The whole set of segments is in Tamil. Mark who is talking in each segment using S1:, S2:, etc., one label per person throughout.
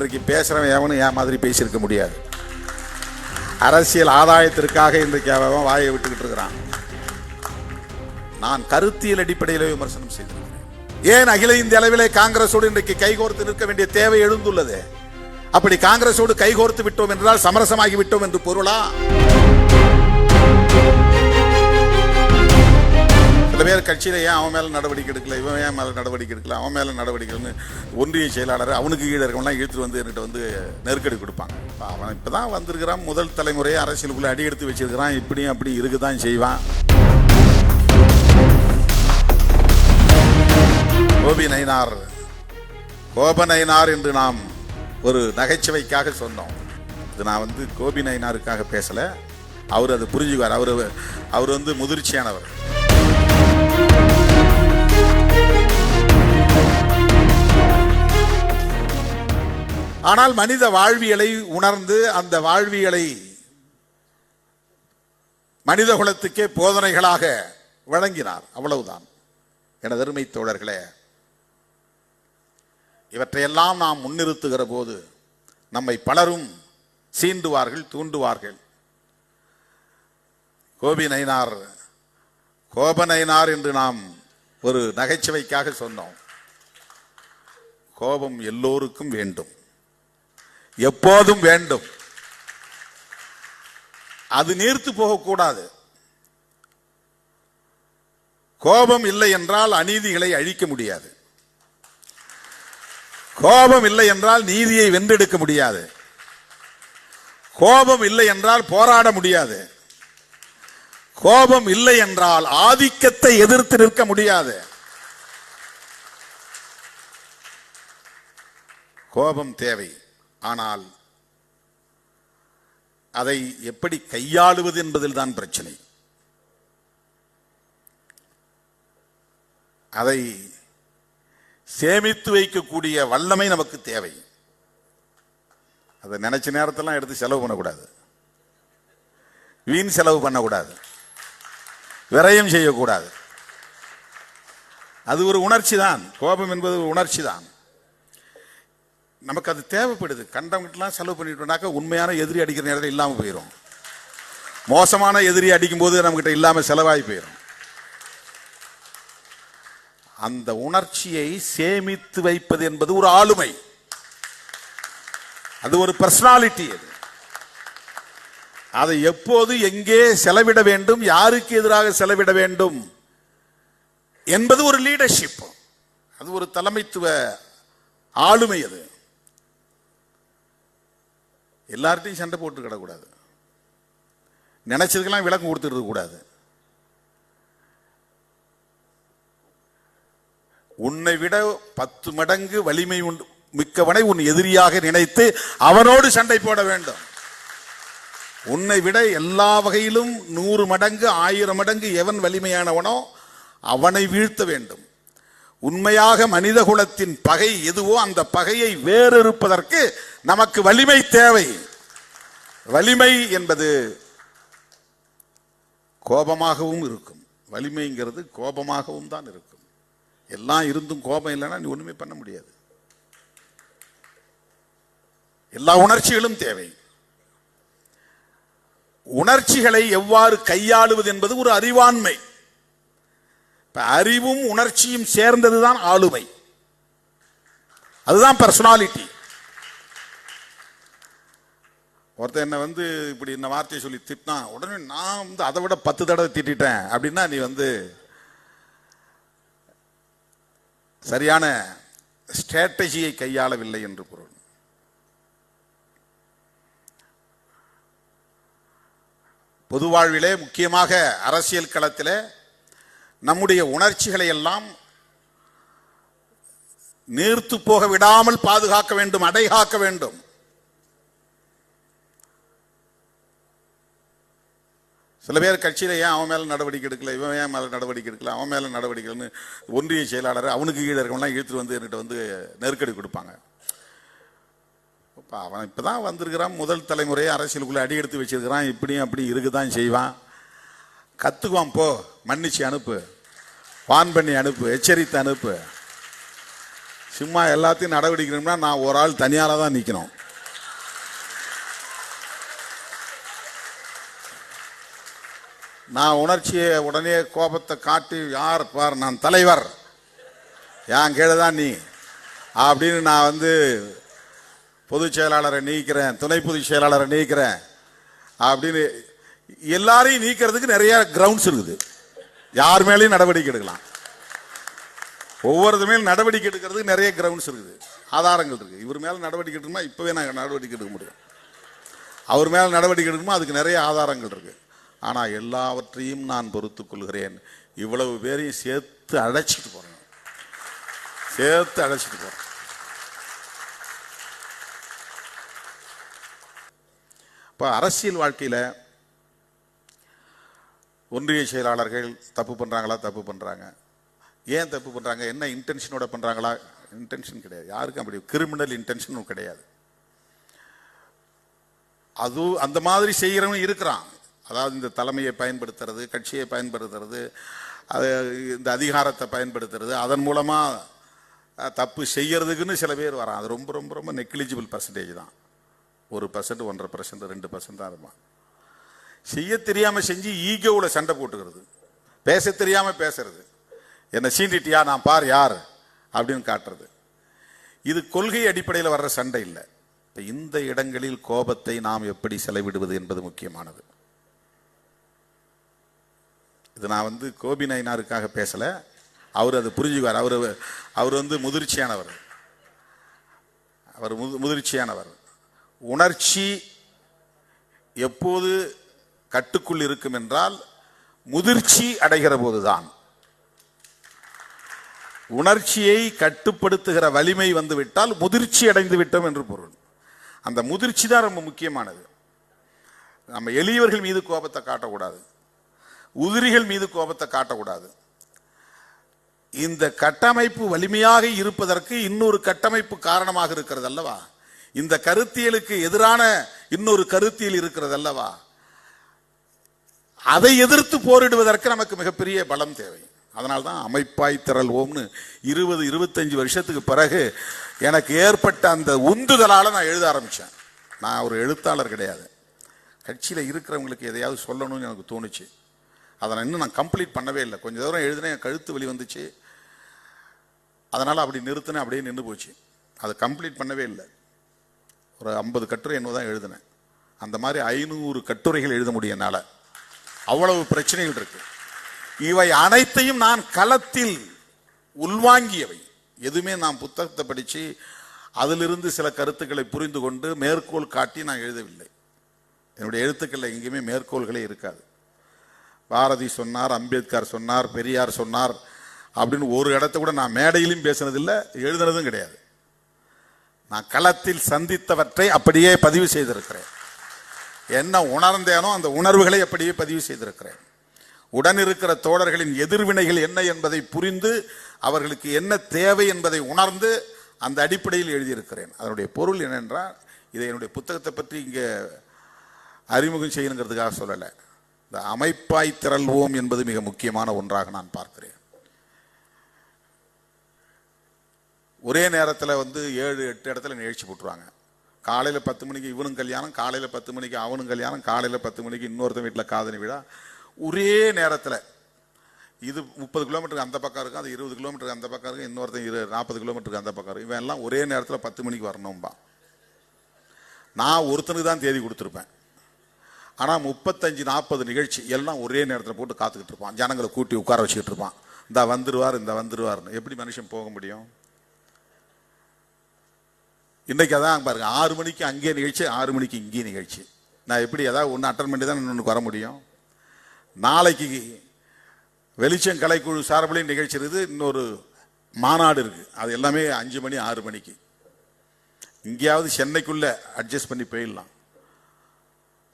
S1: இன்றைக்கு பேசுகிறவன் எவனும் என் மாதிரி பேசியிருக்க முடியாது. அரசியல் ஆதாயத்திற்காக இன்றைக்கு அவன் வாயை விட்டுக்கிட்டு இருக்கிறான். நான் கருத்தியல் அடிப்படையில் விமர்சனம் செய்திருக்கிறேன். ஏன் அகில இந்திய அளவிலே காங்கிரஸோடு இன்றைக்கு கைகோர்த்து நிற்க வேண்டிய தேவை எழுந்துள்ளது? அப்படி காங்கிரஸோடு கைகோர்த்து விட்டோம் என்றால் சமரசமாகி விட்டோம் என்று பொருளா? சில பேர் கட்சியில ஏன் அவன் மேலே நடவடிக்கை எடுக்கல இவன் ஏன் மேலே நடவடிக்கை எடுக்கல அவன் மேலே நடவடிக்கைன்னு ஒன்றிய செயலாளர் அவனுக்கு கீழே இருக்கவங்களாம் இழுத்துட்டு வந்து என்கிட்ட வந்து நெருக்கடி கொடுப்பாங்க. அவன் அவன் இப்பதான் வந்திருக்கிறான் முதல் தலைமுறையை அரசியலுக்குள்ளே அடி எடுத்து வச்சிருக்கிறான் இப்படியும் அப்படி இருக்குதான் செய்வான். கோபி நயினார் கோப நயினார் என்று நாம் ஒரு நகைச்சுவைக்காக சொன்னோம். இது நான் வந்து கோபி நயினாருக்காக பேசலை. அவர் அதை புரிஞ்சுக்குவார். அவர் அவர் வந்து முதிர்ச்சியானவர். ஆனால் மனித வாழ்வியலை உணர்ந்து அந்த வாழ்வியலை மனித குலத்துக்கே போதனைகளாக வழங்கினார். அவ்வளவுதான். எனது அருமை தோழர்களே இவற்றையெல்லாம் நாம் முன்னிறுத்துகிற போது நம்மை பலரும் சீண்டுவார்கள் தூண்டுவார்கள். கோபி நயினார் கோபநயினார் என்று நாம் ஒரு நகைச்சுவைக்காக சொன்னோம். கோபம் எல்லோருக்கும் வேண்டும். எப்போதும் வேண்டும். அது நீர்த்து போகக்கூடாது. கோபம் இல்லை என்றால் அநீதிகளை அழிக்க முடியாது. கோபம் இல்லை என்றால் நீதியை வென்றெடுக்க முடியாது. கோபம் இல்லை என்றால் போராட முடியாது. கோபம் இல்லை என்றால் ஆதிக்கத்தை எதிர்த்து நிற்க முடியாது. கோபம் தேவை. ஆனால் அதை எப்படி கையாளுவது என்பதில் தான் பிரச்சனை. அதை சேமித்து வைக்கக்கூடிய வல்லமை நமக்கு தேவை. அதை நினைச்ச நேரத்தெல்லாம் எடுத்து செலவு பண்ணக்கூடாது. வீண் செலவு பண்ணக்கூடாது. விரயம் செய்யக்கூடாது. அது ஒரு உணர்ச்சி தான் கோபம் என்பது ஒரு உணர்ச்சி தான் நமக்கு அது தேவைப்படுது. கண்டவங்கிட்டலாம் செலவு பண்ணிட்டோம்னாக்கா உண்மையான எதிரி அடிக்கிற நேரத்தில் இல்லாமல் போயிடும் மோசமான எதிரி அடிக்கும்போது நம்மக்கிட்ட இல்லாமல் செலவாகி போயிடும் அந்த உணர்ச்சியை சேமித்து வைப்பது என்பது ஒரு ஆளுமை. அது ஒரு பர்சனாலிட்டி அது. அதை எப்போது எங்கே செலவிட வேண்டும் யாருக்கு எதிராக செலவிட வேண்டும் என்பது ஒரு லீடர்ஷிப் அது ஒரு தலைமைத்துவ ஆளுமை அது. எல்லார்ட்டையும் சண்டை போட்டு கிடக்கூடாது நினைச்சதுக்கெல்லாம் விளக்கம் கொடுத்துட்டு கூடாது. உன்னை விட பத்து மடங்கு வலிமை உண்டு மிக்கவனை உன் எதிரியாக நினைத்து அவனோடு சண்டை போட வேண்டும். உன்னை விட எல்லா வகையிலும் நூறு மடங்கு ஆயிரம் மடங்கு எவன் வலிமையானவனோ அவனை வீழ்த்த வேண்டும். உண்மையாக மனித குலத்தின் பகை எதுவோ அந்த பகையை வேறறுப்பதற்கு நமக்கு வலிமை தேவை. வலிமை என்பது கோபமாகவும் இருக்கும். வலிமைங்கிறது கோபமாகவும் தான் இருக்கும். எல்லாம் இருந்தும் கோபம் இல்லைன்னா நீ ஒன்றுமே பண்ண முடியாது. எல்லா உணர்ச்சிகளும் தேவை. உணர்ச்சிகளை எவ்வாறு கையாளுவது என்பது ஒரு அறிவாண்மை. இப்போ அறிவும் உணர்ச்சியும் சேர்ந்ததுதான் ஆளுமை. அதுதான் பர்சனாலிட்டி ஒருத்தன் என்ன வந்து இப்படி இந்த வார்த்தையை சொல்லி திட்டினா உடனே நான் வந்து அதை விட பத்து தடவை திட்டேன் அப்படின்னா நீ வந்து சரியான ஸ்ட்ராட்டஜியை கையாளவில்லை என்று பொருள். பொது வாழ்விலே முக்கியமாக அரசியல் களத்தில் நம்முடைய உணர்ச்சிகளை எல்லாம் நீர்த்து போக விடாமல் பாதுகாக்க வேண்டும் அடைகாக்க வேண்டும். சில பேர் கட்சியில் ஏன் அவன் மேலே நடவடிக்கை எடுக்கல இவன் ஏன் மேலே நடவடிக்கை எடுக்கல அவன் மேலே நடவடிக்கைன்னு ஒன்றிய செயலாளர் அவனுக்கு கீழே இருக்கவங்களாம் இழுத்துட்டு வந்து என்கிட்ட வந்து நெருக்கடி கொடுப்பாங்க. இப்போ அவன் இப்பதான் வந்திருக்கிறான் முதல் தலைமுறை அரசியலுக்குள்ளே அடி எடுத்து வச்சிருக்கிறான் இப்படியும் அப்படி இருக்குதான் செய்வான். கற்றுக்குவான் போ. மன்னிச்சு அனுப்பு. வான் பண்ணி அனுப்பு எச்சரித்து அனுப்பு. சும்மா எல்லாத்தையும் நடவடிக்கணும்னா நான் ஒரு ஆள் தனியால் தான் நிற்கணும் நான் உணர்ச்சியை உடனே கோபத்தை காட்டி யார் பார் நான் தலைவர். ஏன் கீழே நீ? அப்படின்னு நான் வந்து பொதுச் செயலாளரை நீக்கிறேன் துணை பொதுச் செயலாளரை நீக்கிறேன் அப்படின்னு எல்லாரையும் நீக்கிறதுக்கு நிறைய கிரவுண்ட்ஸ் இருக்குது. யார் மேலேயும் நடவடிக்கை எடுக்கலாம். ஒவ்வொருத்த மேலும் நடவடிக்கை எடுக்கிறதுக்கு நிறைய கிரவுண்ட்ஸ் இருக்குது. ஆதாரங்கள் இருக்கு. இவர் மேலே நடவடிக்கை எடுக்கணுமா? இப்போவே நாங்கள் நடவடிக்கை எடுக்க முடியும். அவர் மேலே நடவடிக்கை எடுக்கணுமா? அதுக்கு நிறைய ஆதாரங்கள் இருக்குது ஆனால் எல்லாவற்றையும் நான் பொறுத்துக் கொள்கிறேன். இவ்வளவு பேரையும் சேர்த்து அழைச்சிட்டு போறேன். சேர்த்து அழைச்சிட்டு போகிறேன் இப்போ அரசியல் வாழ்க்கையில ஒன்றிய செயலாளர்கள் தப்பு பண்றாங்களா? தப்பு பண்றாங்க. ஏன் தப்பு பண்றாங்க? என்ன இன்டென்ஷனோட பண்றாங்களா? இன்டென்ஷன் கிடையாது. யாருக்கும் அப்படி கிரிமினல் இன்டென்ஷனும் கிடையாது. அது அந்த மாதிரி செய்கிறவன் இருக்கிறான். அதாவது இந்த தலைமையை பயன்படுத்துறது கட்சியை பயன்படுத்துறது அது இந்த அதிகாரத்தை பயன்படுத்துறது அதன் மூலமாக தப்பு செய்யறதுக்குன்னு சில பேர் வரான் அது ரொம்ப ரொம்ப ரொம்ப நெக்லிஜிபிள் பர்சன்டேஜ் தான். ஒரு பர்சன்ட் ஒன்றரை பர்சன்ட் ரெண்டு பர்சன்ட் தான் இருப்பான் செய்ய தெரியாமல் செஞ்சு ஈகோவில் சண்டை போட்டுக்கிறது. பேச தெரியாமல் பேசுறது. என்னை சீண்டிட்டியா நான் பார் யார்? அப்படின்னு காட்டுறது. இது கொள்கை அடிப்படையில் வர்ற சண்டை இல்லை. இப்போ இந்த இடங்களில் கோபத்தை நாம் எப்படி செலவிடுவது என்பது முக்கியமானது. இது நான் வந்து கோபி நயினாருக்காக பேசலை. அவர் அதை புரிஞ்சுக்குவார். அவர் அவர் வந்து முதிர்ச்சியானவர். அவர் முது- முதிர்ச்சியானவர். உணர்ச்சி எப்போது கட்டுக்குள் இருக்கும் என்றால் முதிர்ச்சி அடைகிற போதுதான். உணர்ச்சியை கட்டுப்படுத்துகிற வலிமை வந்துவிட்டால் முதிர்ச்சி அடைந்து விட்டோம் என்று பொருள். அந்த முதிர்ச்சி தான் ரொம்ப முக்கியமானது. நம்ம எளியவர்கள் மீது கோபத்தை காட்டக்கூடாது. உதிரிகள் மீது கோபத்தை காட்டக்கூடாது. இந்த கட்டமைப்பு வலிமையாக இருப்பதற்கு இன்னொரு கட்டமைப்பு காரணமாக இருக்கிறது அல்லவா இந்த கருத்தியலுக்கு எதிரான இன்னொரு கருத்தியல் இருக்கிறது அல்லவா அதை எதிர்த்து போரிடுவதற்கு நமக்கு மிகப்பெரிய பலம் தேவை. அதனால தான் அமைப்பாய் திரள்வோம்னு இருபது இருபத்தஞ்சு வருஷத்துக்கு பிறகு எனக்கு ஏற்பட்ட அந்த உந்துதலால் நான் எழுத ஆரம்பித்தேன் நான் ஒரு எழுத்தாளர் கிடையாது. கட்சியில் இருக்கிறவங்களுக்கு எதையாவது சொல்லணும்னு எனக்கு தோணுச்சு. அதை நான் இன்னும் நான் கம்ப்ளீட் பண்ணவே இல்லை. கொஞ்சம் தூரம் எழுதினேன் கழுத்து வலி வந்துச்சு. அதனால் அப்படி நிறுத்தினேன் அப்படியே நின்று போச்சு. அதை கம்ப்ளீட் பண்ணவே இல்லை. ஒரு ஐம்பது கட்டுரை என்னவோ தான் எழுதினேன். அந்த மாதிரி ஐநூறு கட்டுரைகள் எழுத முடியனால அவ்வளவு பிரச்சனைகள் இருக்கு. இவை அனைத்தையும் நான் களத்தில் உள்வாங்கியவை. எதுவுமே நான் புத்தகத்தை படித்து அதிலிருந்து சில கருத்துக்களை புரிந்து கொண்டு மேற்கோள் காட்டி நான் எழுதவில்லை. என்னுடைய எழுத்துக்களில் எங்கேயுமே மேற்கோள்களே இருக்காது. பாரதி சொன்னார் அம்பேத்கர் சொன்னார் பெரியார் சொன்னார் அப்படின்னு ஒரு இடத்த கூட நான் மேடையிலும் பேசினதில்லை எழுதுனதும் கிடையாது. நான் களத்தில் சந்தித்தவற்றை அப்படியே பதிவு செய்திருக்கிறேன். என்ன உணர்ந்தேனோ அந்த உணர்வுகளை அப்படியே பதிவு செய்திருக்கிறேன். உடன் இருக்கிற தோழர்களின் எதிர்வினைகள் என்ன என்பதை புரிந்து அவர்களுக்கு என்ன தேவை என்பதை உணர்ந்து அந்த அடிப்படையில் எழுதியிருக்கிறேன். அதனுடைய பொருள் என்னென்றால் இதை என்னுடைய புத்தகத்தை பற்றி இங்கே அறிமுகம் செய்யணுங்கிறதுக்காக சொல்லலை. இந்த அமைப்பாய் திரள்வோம் என்பது மிக முக்கியமான ஒன்றாக நான் பார்க்கிறேன். ஒரே நேரத்தில் வந்து ஏழு எட்டு இடத்துல நிகழ்ச்சி போட்டுருவாங்க. காலையில் பத்து மணிக்கு இவனும் கல்யாணம் காலையில் பத்து மணிக்கு அவனும் கல்யாணம் காலையில் பத்து மணிக்கு இன்னொருத்தன் வீட்டில் காதணி விழா. ஒரே நேரத்தில் இது முப்பது கிலோமீட்டருக்கு அந்த பக்கம் இருக்கும் அது இருபது கிலோமீட்டருக்கு அந்த பக்கம் இருக்கும் இன்னொருத்தன் இரு நாற்பது கிலோமீட்டருக்கு அந்த பக்கம் இருக்கும். இவன் எல்லாம் ஒரே நேரத்தில் பத்து மணிக்கு வரணும்பா. நான் ஒருத்தனுக்கு தான் தேதி கொடுத்துருப்பேன். ஆனால் முப்பத்தஞ்சு நாற்பது நிகழ்ச்சி எல்லாம் ஒரே நேரத்தில் போட்டு காத்துக்கிட்டு இருப்பான். ஜனங்களை கூட்டி உட்கார வச்சுக்கிட்டு இருப்பான். இந்த வந்துருவார் இந்த வந்துருவார்னு எப்படி மனுஷன் போக முடியும்? இன்றைக்கி அதான் பாருங்க. ஆறு மணிக்கு அங்கே நிகழ்ச்சி ஆறு மணிக்கு இங்கே நிகழ்ச்சி. நான் எப்படி ஏதாவது ஒன்று அட்டன் பண்ணி தான் இன்னொன்று வர முடியும்? நாளைக்கு வெளிச்சம் கலைக்குழு சார்பிலையும் நிகழ்ச்சி இருக்குது. இன்னொரு மாநாடு இருக்கு. அது எல்லாமே அஞ்சு மணி ஆறு மணிக்கு. இங்கேயாவது சென்னைக்குள்ளே அட்ஜஸ்ட் பண்ணி போயிடலாம்.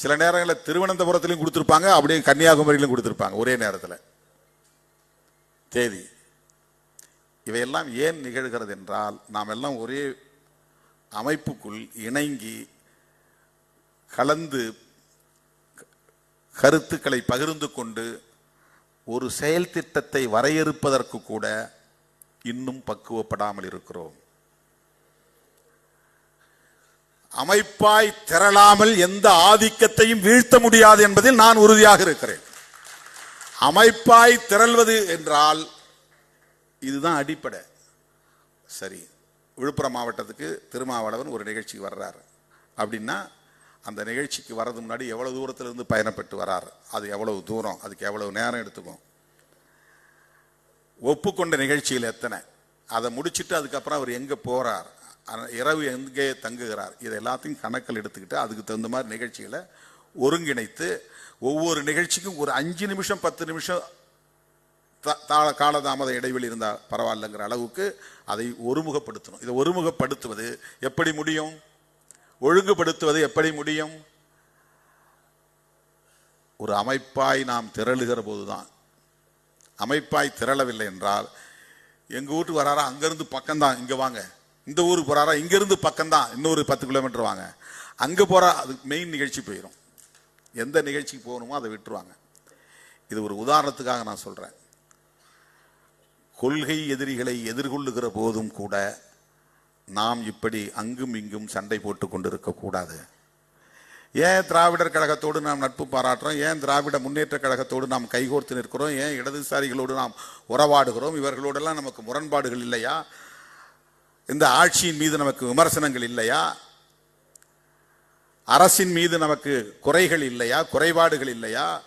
S1: சில நேரங்களில் திருவனந்தபுரத்திலையும் கொடுத்துருப்பாங்க அப்படியே கன்னியாகுமரியிலும் கொடுத்துருப்பாங்க ஒரே நேரத்தில். தேதி. இவையெல்லாம் ஏன் நிகழ்கிறது என்றால் நாம் எல்லாம் ஒரே அமைப்புக்குள் இணங்கி கலந்து கருத்துக்களை பகிர்ந்து கொண்டு ஒரு செயல் திட்டத்தை வரையறுப்பதற்கு கூட இன்னும் பக்குவப்படாமல் இருக்கிறோம். அமைப்பாய் திரளாமல் எந்த ஆதிக்கத்தையும் வீழ்த்த முடியாது என்பதில் நான் உறுதியாக இருக்கிறேன். அமைப்பாய் திரள்வது என்றால் இதுதான் அடிப்படை. சரி விழுப்புரம் மாவட்டத்துக்கு திருமாவளவன் ஒரு நிகழ்ச்சிக்கு வர்றாரு. அப்படின்னா அந்த நிகழ்ச்சிக்கு வர்றது முன்னாடி எவ்வளோ தூரத்திலிருந்து பயணப்பட்டு வராரு? அது எவ்வளவு தூரம்? அதுக்கு எவ்வளவு நேரம் எடுத்துக்கும்? ஒப்புக்கொண்ட நிகழ்ச்சியில் எத்தனை? அதை முடிச்சுட்டு அதுக்கப்புறம் அவர் எங்கே போகிறார் இரவு எங்கே தங்குகிறார்? இது எல்லாத்தையும் கணக்கில் எடுத்துக்கிட்டு அதுக்கு தகுந்த மாதிரி நிகழ்ச்சிகளை ஒருங்கிணைத்து ஒவ்வொரு நிகழ்ச்சிக்கும் ஒரு அஞ்சு நிமிஷம் பத்து நிமிஷம் தா தாள காலதாமத இடைவெளி இருந்தால் பரவாயில்லைங்கிற அளவுக்கு அதை ஒருமுகப்படுத்தணும். இதை ஒருமுகப்படுத்துவது எப்படி முடியும்? ஒழுங்குபடுத்துவது எப்படி முடியும்? ஒரு அமைப்பாய் நாம் திரளுகிற போதுதான். அமைப்பாய் திரளவில்லை என்றால் எங்கள் வீட்டுக்கு வராரா அங்கேருந்து பக்கம்தான் இங்கே வாங்க. இந்த ஊருக்கு போறாரா? இங்கேருந்து பக்கம்தான். இன்னொரு பத்து கிலோமீட்டர் வாங்க. அங்கே போகிற அது மெயின் நிகழ்ச்சி போயிடும் எந்த நிகழ்ச்சிக்கு போகணுமோ அதை விட்டுருவாங்க. இது ஒரு உதாரணத்துக்காக நான் சொல்கிறேன் கொள்கை எதிரிகளை எதிர்கொள்ளுகிற போதும் கூட நாம் இப்படி அங்கும் இங்கும் சண்டை போட்டு கொண்டிருக்க கூடாது. ஏன் திராவிடர் கழகத்தோடு நாம் நட்பு பாராட்டுறோம்? ஏன் திராவிட முன்னேற்ற கழகத்தோடு நாம் கைகோர்த்து நிற்கிறோம்? ஏன் இடதுசாரிகளோடு நாம் உறவாடுகிறோம்? இவர்களோடெல்லாம் நமக்கு முரண்பாடுகள் இல்லையா? இந்த ஆட்சியின் மீது நமக்கு விமர்சனங்கள் இல்லையா? அரசின் மீது நமக்கு குறைகள் இல்லையா? குறைபாடுகள் இல்லையா?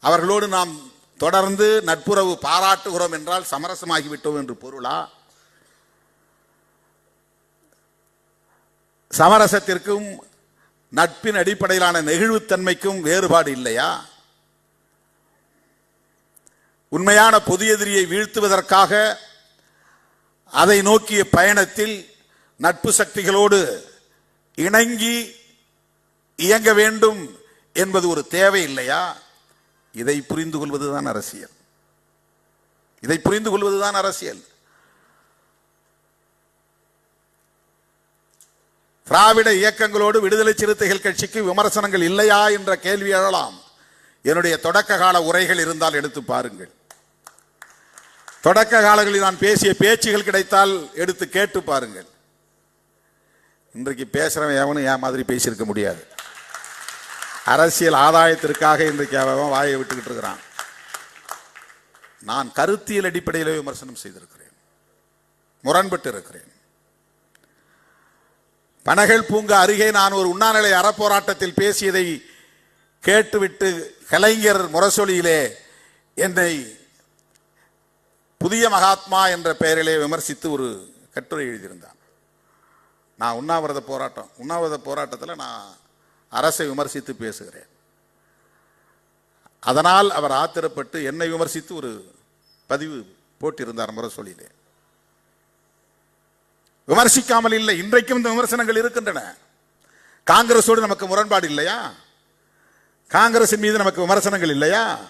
S1: அவர்களோடு நாம் தொடர்ந்து நட்புறவு பாராட்டுகிறோம் என்றால் சமரசமாகிவிட்டோம் என்று பொருளா? சமரசத்திற்கும் நட்பின் அடிப்படையிலான நெகிழ்வுத்தன்மைக்கும் வேறுபாடு இல்லையா? உண்மையான பொது எதிரியை வீழ்த்துவதற்காக அதை நோக்கிய பயணத்தில் நட்பு சக்திகளோடு இணங்கி இயங்க வேண்டும் என்பது ஒரு தேவை இல்லையா? இதை புரிந்து கொள்வதுதான் அரசியல். இதை புரிந்து கொள்வதுதான் அரசியல். திராவிட இயக்கங்களோடு விடுதலை சிறுத்தைகள் கட்சிக்கு விமர்சனங்கள் இல்லையா என்ற கேள்வி எழலாம். என்னுடைய தொடக்க கால உரைகள் இருந்தால் எடுத்து பாருங்கள். தொடக்க காலங்களில் நான் பேசிய பேச்சுகள் கிடைத்தால் எடுத்து கேட்டு பாருங்கள். இன்றைக்கு பேசுறவன் எவனும் என் மாதிரி பேசியிருக்க முடியாது. அரசியல் ஆதாயத்திற்காக இன்றைக்கு அவன் வாயை விட்டுக்கிட்டு இருக்கிறான். நான் கருத்தியல் அடிப்படையில் விமர்சனம் செய்திருக்கிறேன். முரண்பட்டு இருக்கிறேன். பனகல் பூங்கா அருகே நான் ஒரு உண்ணாநிலை அறப்போராட்டத்தில் பேசியதை கேட்டுவிட்டு கலைஞர் முரசொலியிலே என்னை புதிய மகாத்மா என்ற பெயரிலே விமர்சித்து ஒரு கட்டுரை எழுதியிருந்தான். நான் உண்ணாவிரத போராட்டம் உண்ணாவிரத போராட்டத்தில் நான் அரசை விமர்சித்து பேசுகிறேன். அதனால் அவர் ஆத்திரப்பட்டு என்னை விமர்சித்து ஒரு பதிவு போட்டிருந்தார் முரசொலியிலே. விமர்சிக்காமல் இல்லை இன்றைக்கும் இந்த விமர்சனங்கள் இருக்கின்றன. காங்கிரஸோடு நமக்கு முரண்பாடு இல்லையா? காங்கிரஸ் மீது நமக்கு விமர்சனங்கள் இல்லையா?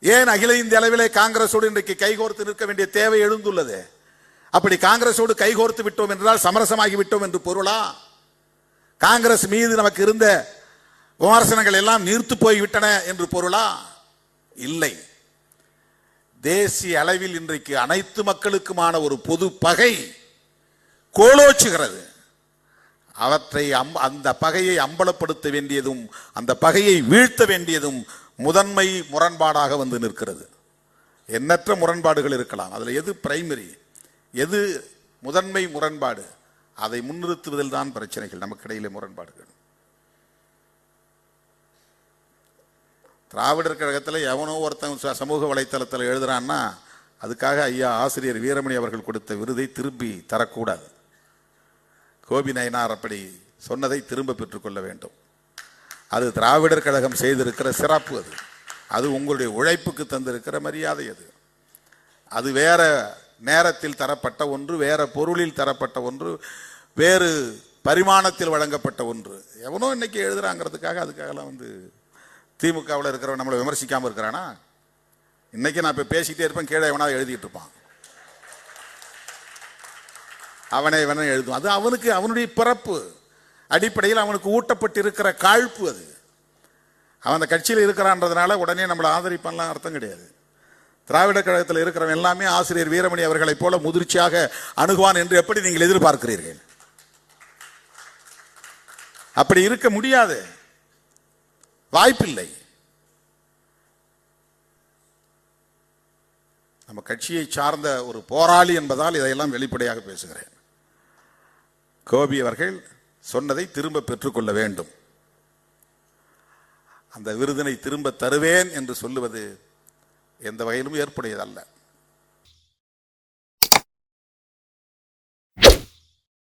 S1: ஏன் அகில இந்திய அளவிலே காங்கிரஸோடு இன்றைக்கு கைகோர்த்து நிற்க வேண்டிய தேவை எழுந்துள்ளது? அப்படி காங்கிரஸோடு கைகோர்த்து விட்டோம் என்றால் சமரசமாகி விட்டோம் என்று பொருளா? காங்கிரஸ் மீது நமக்கு இருந்த விமர்சனங்கள் எல்லாம் நீர்த்து போய்விட்டன என்று பொருளா? இல்லை. தேசிய அளவில் இன்றைக்கு அனைத்து மக்களுக்குமான ஒரு பொது பகை கோலோச்சுகிறது. அவற்றை அம் அந்த பகையை அம்பலப்படுத்த வேண்டியதும் அந்த பகையை வீழ்த்த வேண்டியதும் முதன்மை முரண்பாடாக வந்து நிற்கிறது. எண்ணற்ற முரண்பாடுகள் இருக்கலாம். அதில் எது பிரைமரி எது முதன்மை முரண்பாடு? அதை முன்னிறுத்துவதில் தான் பிரச்சனைகள் நமக்கிடையிலே முரண்பாடுகள். திராவிடர் கழகத்தில் எவனோ ஒருத்தன் ச- சமூக வலைத்தளத்தில் எழுதுறான்னா அதுக்காக ஐயா ஆசிரியர் வீரமணி அவர்கள் கொடுத்த விருதை திருப்பி தரக்கூடாது. கோபி நயனார் அப்படி சொன்னதை திரும்ப பெற்றுக்கொள்ள வேண்டும். அது திராவிடர் கழகம் செய்திருக்கிற சிறப்பு அது. அது உங்களுடைய உழைப்புக்கு தந்திருக்கிற மரியாதை அது. அது வேற நேரத்தில் தரப்பட்ட ஒன்று வேற பொருளில் தரப்பட்ட ஒன்று வேறு பரிமாணத்தில் வழங்கப்பட்ட ஒன்று. எவனோ இன்னைக்கு எழுதுறாங்கிறதுக்காக அதுக்காகலாம் வந்து திமுகவில் இருக்கிறவன் நம்மளை விமர்சிக்காமல் இருக்கிறானா? இன்னைக்கு நான் இப்போ பேசிக்கிட்டே இருப்பேன் கீழே எவனாவது எழுதிட்டு இருப்பான். அவனை இவனை எழுதும். அது அவனுக்கு அவனுடைய பிறப்பு. அடிப்படையில் அவனுக்கு ஊட்டப்பட்டு இருக்கிற காழ்ப்பு அது. அவன் அந்த கட்சியில் இருக்கிறான்றதுனால உடனே நம்மளை ஆதரிப்பான்லாம் அர்த்தம் கிடையாது. திராவிட கழகத்தில் இருக்கிறவன் எல்லாமே ஆசிரியர் வீரமணி அவர்களைப் போல முதிர்ச்சியாக அணுகுவான் என்று எப்படி நீங்கள் எதிர்பார்க்கிறீர்கள்? அப்படி இருக்க முடியாது. வாய்ப்பில்லை. நம்ம கட்சியை சார்ந்த ஒரு போராளி என்பதால் இதையெல்லாம் வெளிப்படையாக பேசுகிறேன். கோபி அவர்கள் சொன்னதை திரும்ப பெற்றுக்கொள்ள வேண்டும். அந்த விருதினை திரும்ப தருவேன் என்று சொல்லுவது எந்த வகையிலும் ஏற்புடையதல்ல.